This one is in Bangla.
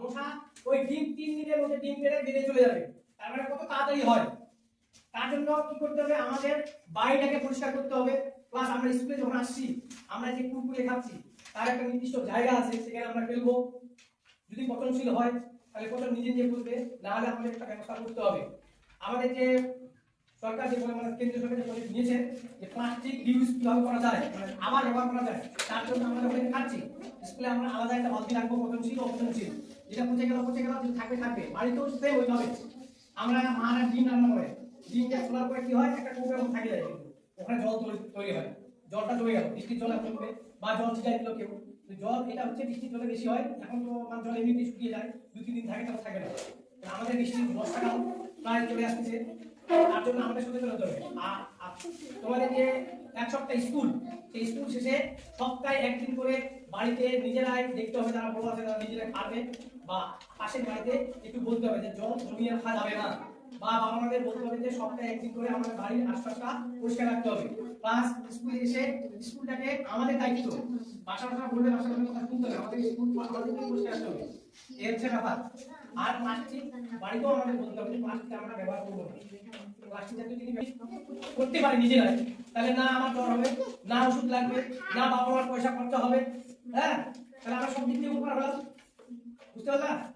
মশা ওই ডিম তিন দিনের মধ্যে ডিম পেড়ে বেড়ে চলে যাবে। তার মানে কত তাড়াতাড়ি হয়। তার জন্য কি করতে হবে? আমাদের বাড়িটাকে পরিষ্কার করতে হবে। প্লাস আমরা স্কুলে যখন আসছি, আমরা যে কুরকুরে খাচ্ছি, তার একটা নির্দিষ্ট জায়গা আছে, সেখানে আমরা ফেলব। যদি পচনশীল হয়, তাহলে পচন নিজে নিজে করবে, না হলে আমাদের একটা ব্যবস্থা করতে হবে। আমাদের যে সরকার যে মানে কেন্দ্রীয় সরকার যে পদক্ষেপ নিয়েছে, যে প্লাস্টিক ইউজ কীভাবে করা যায় মানে আবার ব্যবহার করা যায়, তার জন্য আমরা ওখানে খাচ্ছি স্কুলে আমরা আলাদা একটা বালতি রাখব, পচনশীল অপচনশীল। যেটা পচে গেল পচে গেল যেটা থাকবে থাকবে। বাড়িতেও সেম ওইভাবে আমরা মারা ডিম রান্না করে, ডিমটা খোলার পরে কি হয়, একটা মধ্যে থাকে যায় ওখানে জল তৈরি- হয়। জলটা জমে গেল বৃষ্টির জল এখন বা জল ছিটাই দিল কেউ। জল, এটা হচ্ছে বৃষ্টির জলে বেশি হয়। এখন তো মানে জল এমনিতে শুকিয়ে যায়, দু, তিন দিন থাকে তারপর থাকে না। আমাদের বৃষ্টি বর্ষাকাল প্রায় চলে আসতেছে তার জন্য আমাদের সচেতন হতে হবে। আর তোমাদের যে এক সপ্তাহ স্কুল, সেই স্কুল শেষে সপ্তাহে একদিন করে বাড়িতে নিজেরাই দেখতে হবে, যারা বড় আছে তারা নিজেরাই পারবে। বা পাশের বাড়িতে একটু বলতে হবে যে জল জমিয়ে রাখা যাবে না। বা বাবা মাদের বলতে হবে যে সপ্তাহে একদিন করে আমাদের বাড়ির আশপাশটা পরিষ্কার রাখতে হবে। প্লাস স্কুলে এসে স্কুলটাকে আমাদের দায়িত্ব। বাসা বাসা বললে বাসা বাসা কথা শুনতে হবে। আমাদের স্কুল আমাদেরকে পরিষ্কার রাখতে হবে। এই হচ্ছে ব্যাপার। আর প্লাস্টিক বাড়িতেও আমাদের বলতে হবে যে প্লাস্টিক আমরা ব্যবহার করব না। করতে পারি নিজেরাই তাহলে না আমার জ্বর হবে, না ওষুধ লাগবে, না বাবা মার পয়সা খরচা হবে। হ্যাঁ? তাহলে আমরা সব দিক থেকে উপকার হলাম। 交代。